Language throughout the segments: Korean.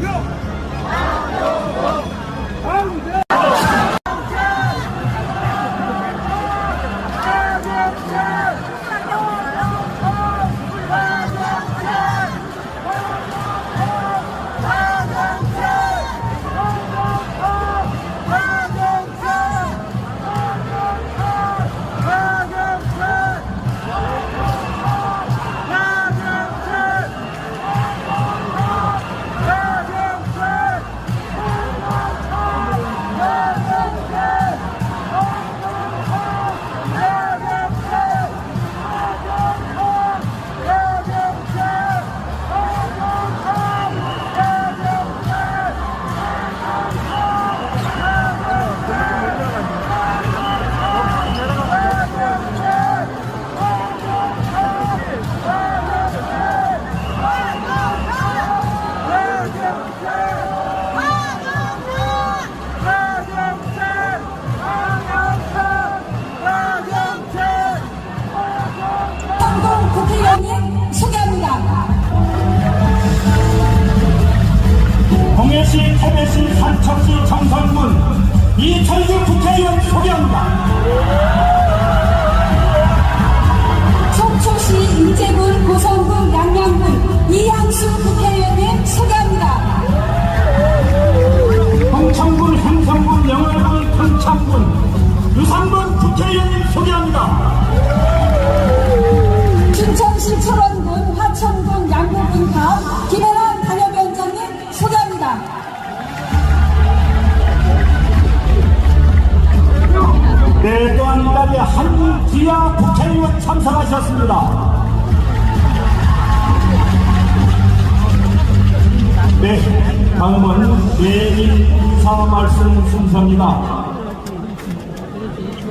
Go! 네, 다음은 내일 인사 말씀 순서입니다.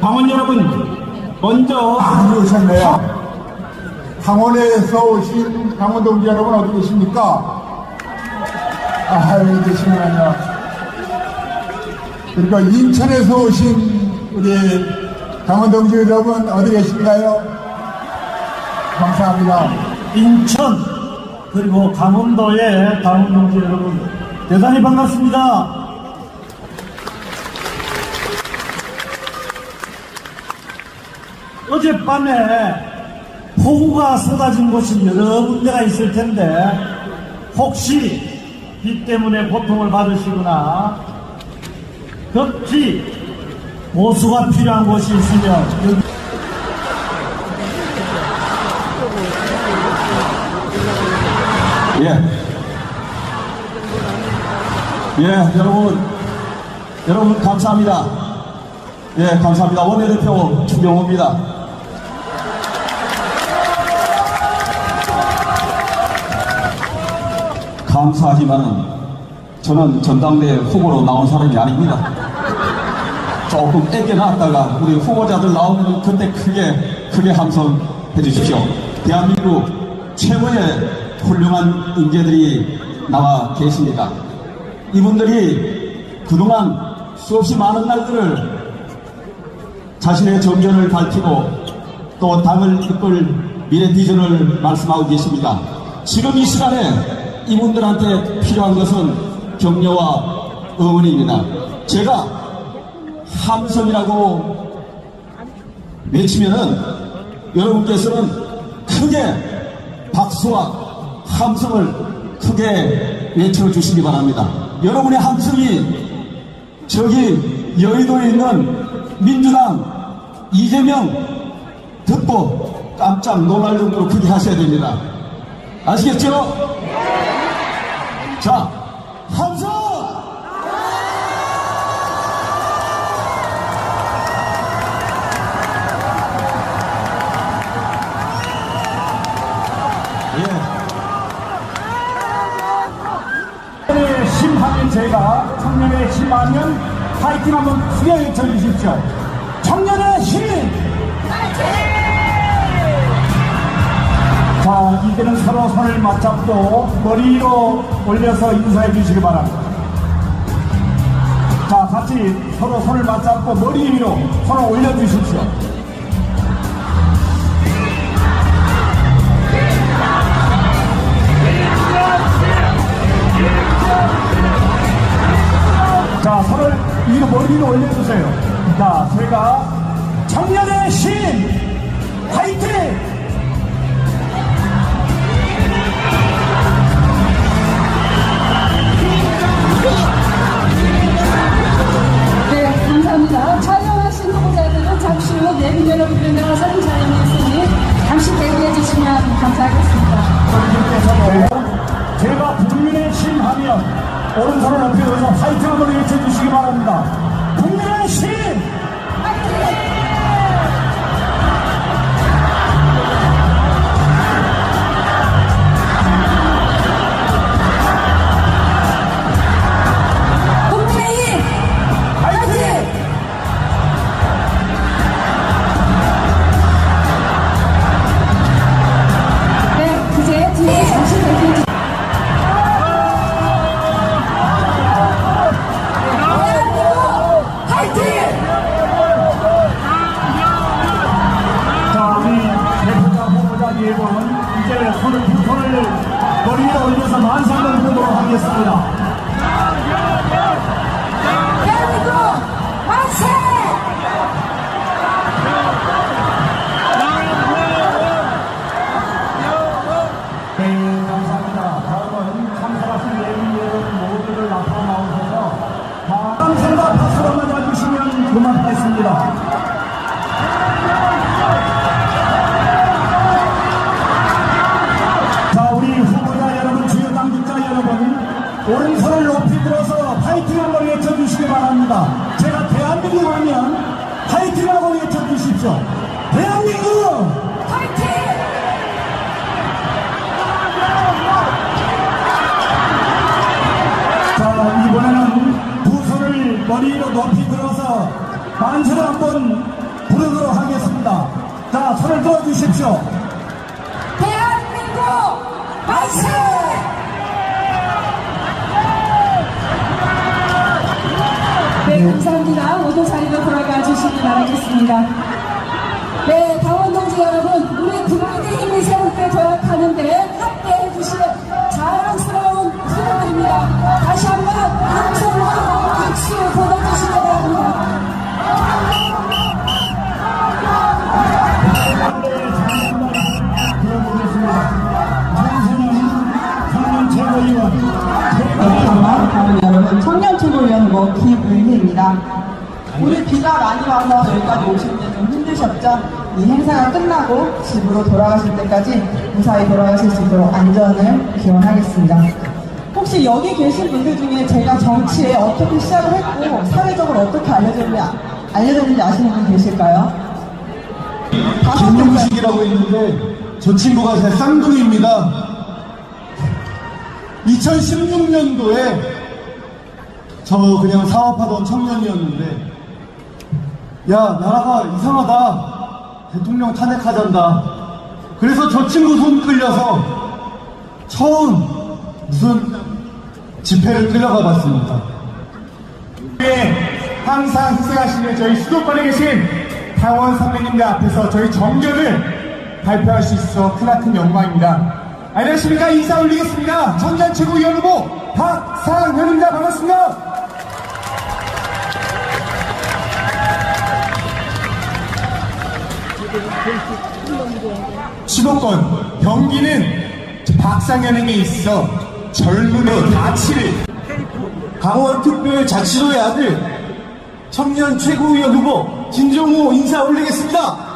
당원 여러분, 먼저 많이 오셨네요. 강원에서 오신 강원 동지 여러분 어디 계십니까? 아, 여기 계시는군요. 그리고 인천에서 오신 우리 강원 동지 여러분 어디 계신가요? 감사합니다. 인천 그리고 강원도의 당원 동지 여러분 대단히 반갑습니다. 어젯밤에 폭우가 쏟아진 곳이 여러 군데가 있을 텐데 혹시 비 때문에 고통을 받으시거나 급히 보수가 필요한 곳이 있으면 예. 예, 여러분, 여러분 감사합니다. 예, 감사합니다. 원내대표 추경호입니다. 감사하지만은 저는 전당대 후보로 나온 사람이 아닙니다. 조금 애껴 놨다가 우리 후보자들 나오면 그때 크게 크게 함성해 주십시오. 대한민국 최고의 훌륭한 인재들이 나와 계십니다. 이분들이 그동안 수없이 많은 날들을 자신의 정견을 밝히고 또 당을 이끌 미래 비전을 말씀하고 계십니다. 지금 이 시간에 이분들한테 필요한 것은 격려와 응원입니다. 제가 함성이라고 외치면은 여러분께서는 크게 박수와 함성을 크게 외쳐 주시기 바랍니다. 여러분의 함성이 저기 여의도에 있는 민주당 이재명 듣고 깜짝 놀랄 정도로 크게 하셔야 됩니다. 아시겠죠? 자, 함성! 파이팅 한번 크게 외쳐 주십시오. 청년의 힘! 자, 이제는 서로 손을 맞잡고 머리 위로 올려서 인사해 주시기 바랍니다. 자, 같이 서로 손을 맞잡고 머리 위로 손을 올려 주십시오. 자, 손을 위로 머리 위로 올려주세요. 자, 제가 청년의 신 화이팅! 네, 감사합니다. 촬영하신 후보자들은 잠시 후 내빈 여러분들 나와서 촬영이 있으니 잠시 대기해 주시면 감사하겠습니다. 제가 국민의 신 하면 오른손을 하겠습니다. 오른손을 높이 들어서 파이팅 한번 외쳐주시기 바랍니다. 제가 대한민국 하면 파이팅 하고 외쳐주십시오. 대한민국 파이팅! 자 이번에는 두 손을 머리 위로 높이 들어서 만세를 한번 부르도록 하겠습니다 자 손을 들어 주십시오 대한민국 만세! 네, 감사합니다. 모두 자리로 돌아가 주시기 바라겠습니다. 네, 당원 동지 여러분, 우리 국민의 힘이 세울 때 도약하는데 함께해 주실 자랑스러운 후보들입니다. 다시 한번 함성과 박수 바랍니다. 오늘 비가 많이 와서 여기까지 오시는데 좀 힘드셨죠? 이 행사가 끝나고 집으로 돌아가실 때까지 무사히 돌아가실 수 있도록 안전을 기원하겠습니다. 혹시 여기 계신 분들 중에 제가 정치에 어떻게 시작을 했고 사회적으로 어떻게 알려졌는지, 알려졌는지 아시는 분 계실까요? 다섯. 김용식이라고 있는데 저 친구가 제 쌍둥이입니다. 2016년도에 저 그냥 사업하던 청년이었는데 야 나라가 이상하다 대통령 탄핵하잔다 그래서 저 친구 손 끌려서 처음 무슨 집회를 끌려가 봤습니다. 네, 항상 희생하시는 저희 수도권에 계신 당원 선배님들 앞에서 저희 정견을 발표할 수 있어 크나큰 영광입니다. 안녕하십니까 인사 올리겠습니다. 청년 최고위원 후보 박상현입니다. 반갑습니다. 수도권 경기는 박상현에게 있어 젊음의 가치를 강원특별자치도의 아들 청년 최고위원 후보 김종우 인사 올리겠습니다.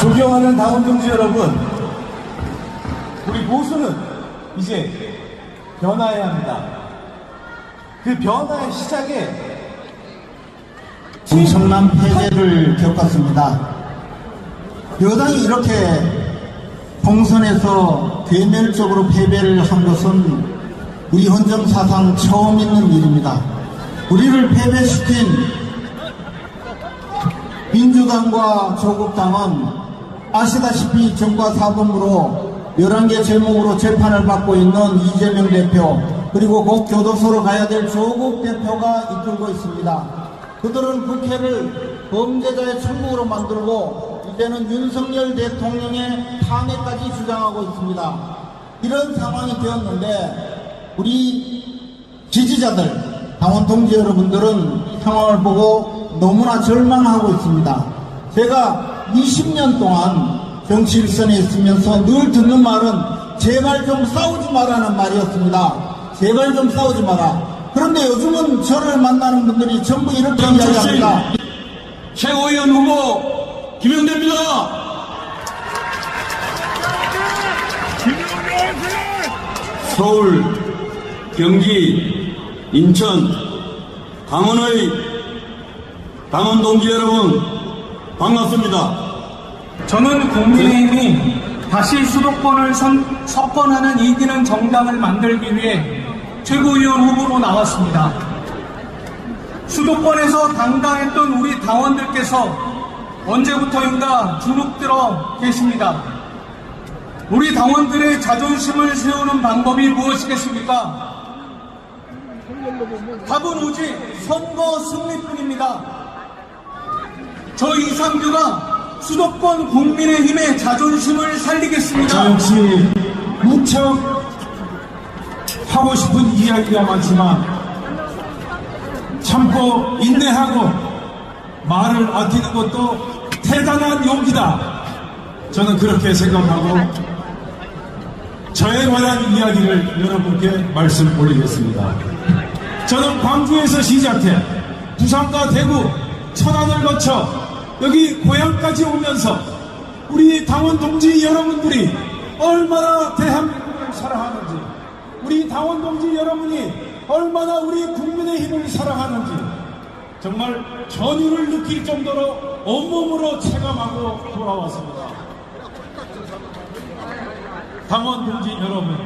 존경하는 당원 동지 여러분, 우리 보수는 이제 변화해야 합니다. 그 변화의 시작에 엄청난 패배를 겪었습니다. 여당이 이렇게 총선에서 괴멸적으로 패배를 한 것은 우리 헌정 사상 처음 있는 일입니다. 우리를 패배시킨 민주당과 조국당은 아시다시피 정과 사범으로 11개 제목으로 재판을 받고 있는 이재명 대표 그리고 곧 교도소로 가야 될 조국 대표가 이끌고 있습니다. 그들은 국회를 범죄자의 천국으로 만들고 이제는 윤석열 대통령의 탄핵까지 주장하고 있습니다. 이런 상황이 되었는데 우리 지지자들, 당원 동지 여러분들은 이 상황을 보고 너무나 절망하고 있습니다. 제가 20년 동안 정치 일선에 있으면서 늘 듣는 말은 제발 좀 싸우지 마라는 말이었습니다. 제발 좀 싸우지 마라. 그런데 요즘은 저를 만나는 분들이 전부 이렇게 이야기합니다. 최고위원 후보 김영대입니다. 서울, 경기, 인천, 강원의 당원 동지 여러분 반갑습니다. 저는 국민의힘이 다시 수도권을 선, 석권하는 이기는 정당을 만들기 위해 최고위원 후보로 나왔습니다. 수도권에서 당당했던 우리 당원들께서 언제부터인가 주눅 들어 계십니다. 우리 당원들의 자존심을 세우는 방법이 무엇이겠습니까? 답은 오직 선거 승리뿐입니다. 저 이상규가 수도권 국민의힘의 자존심을 살리겠습니다. 저 역시 무척 하고 싶은 이야기가 많지만 참고 인내하고 말을 아끼는 것도 대단한 용기다. 저는 그렇게 생각하고 저에 관한 이야기를 여러분께 말씀 올리겠습니다. 저는 광주에서 시작해 부산과 대구, 천안을 거쳐 여기 고향까지 오면서 우리 당원 동지 여러분들이 얼마나 대한민국을 사랑하는지, 우리 당원 동지 여러분이 얼마나 우리 국민의 힘을 사랑하는지, 정말 전율을 느낄 정도로 온몸으로 체감하고 돌아왔습니다. 당원 동지 여러분,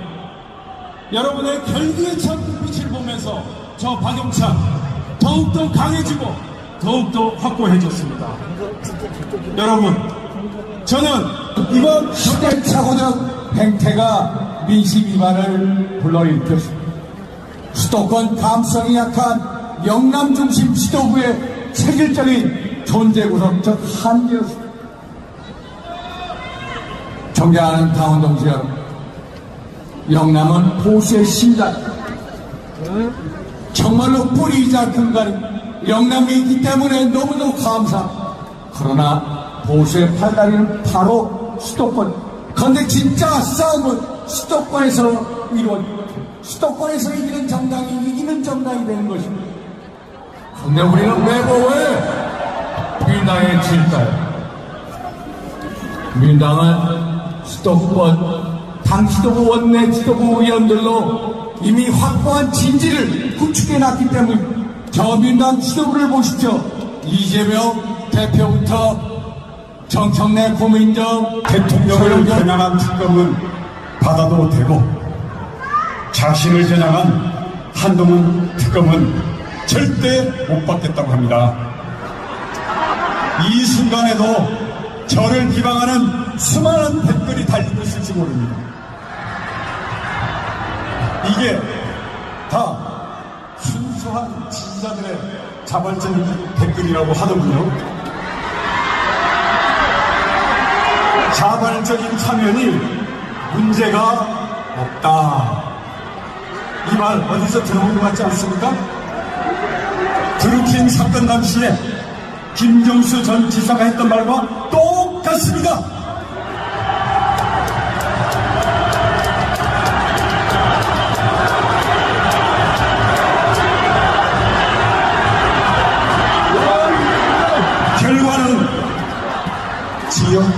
여러분의 결기에 찬 눈빛을 보면서 저 박용찬 더욱더 강해지고 더욱더 확고해졌습니다. 여러분, 저는 이번 시대착오적 행태가 민심 위반을 불러일으켰습니다. 수도권 감성이 약한 영남 중심 지도부의 체질적인 존재 구성적 한계였습니다. 존경하는 당원 동지 여러분, 영남은 보수의 심장, 정말로 뿌리이자 근간인 영남이 있기 때문에 너무도 감사. 그러나 보수의 팔다리는 바로 수도권. 그런데 진짜 싸움은 수도권에서 이루어집니다. 수도권에서 이기는 정당이 이기는 정당이 되는 것입니다. 근데 우리는 왜왜 민당에 질까요? 민당은 수도권 당 지도부 원내 지도부 의원들로 이미 확고한 진지를 구축해 놨기 때문에 저 민당 지도부를 보십시오. 이재명 대표부터 정청래 고민정 대통령을 겨냥한 특검은 받아도 되고 자신을 겨냥한 한동훈 특검은 절대 못 받겠다고 합니다. 이 순간에도 저를 비방하는 수많은 댓글이 달리고 있을지 모릅니다. 이게 다 순수한 지지자들의 자발적인 댓글이라고 하더군요. 자발적인 참여니 문제가 없다. 이 말 어디서 들어본 것 같지 않습니까? 드루킹 사건 당시에 김정수 전 지사가 했던 말과 똑같습니다.